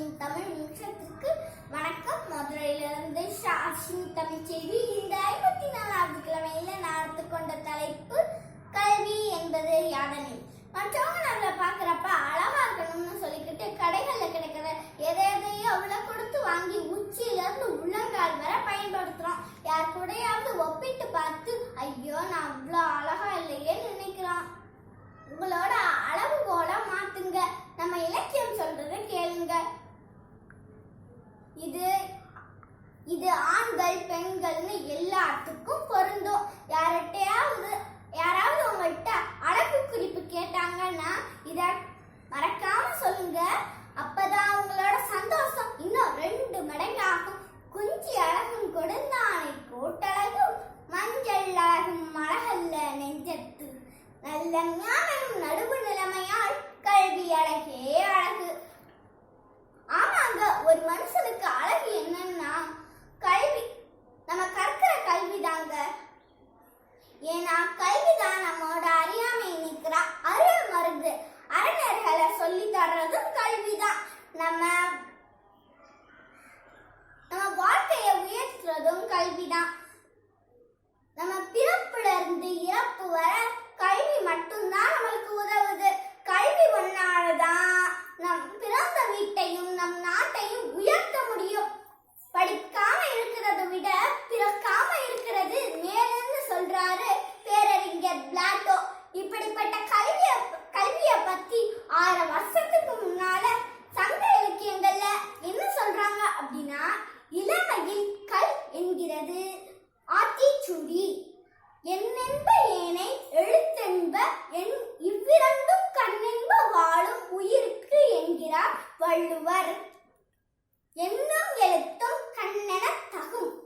ஆசியின் தமிழ் நிமிஷத்திற்கு வணக்கம். மதுரையிலிருந்து ஷாஷினி தமிழ் செய்தி இந்த ஐம்பத்தி நாலாவது கிழமையில நான் எடுத்துக்கொண்ட தலைப்பு கல்வி என்பது யாதனை மற்றவங்க இது ஆண்கள் பெண்கள்னு எல்லாத்துக்கும் பொருந்தும். யார்கிட்டயாவது யாராவது உங்கள்கிட்ட அழகு குறிப்பு கேட்டாங்கன்னா இத மறக்காம சொல்லுங்க. அப்பதான் உங்களோட சந்தோஷம் இன்னும் ரெண்டு மடங்கு ஆகும். குஞ்சி அழகும் கொடுந்தானை கோட்டழகும் மஞ்சள் அழகும் அழகல்ல நெஞ்சத்து. நல்ல கல்விதான். நம்ம பிறப்புல இருந்து இறப்பு வர என்பது ஆத்திச்சுடி. என்னென்ப ஏனை எழுத்தென்ப என் இவ்விரண்டும் கண்ணென்ப வாழும் உயிருக்கு என்கிறார் வள்ளுவர். என்னும் எழுத்தும் கண்ணென தகும்.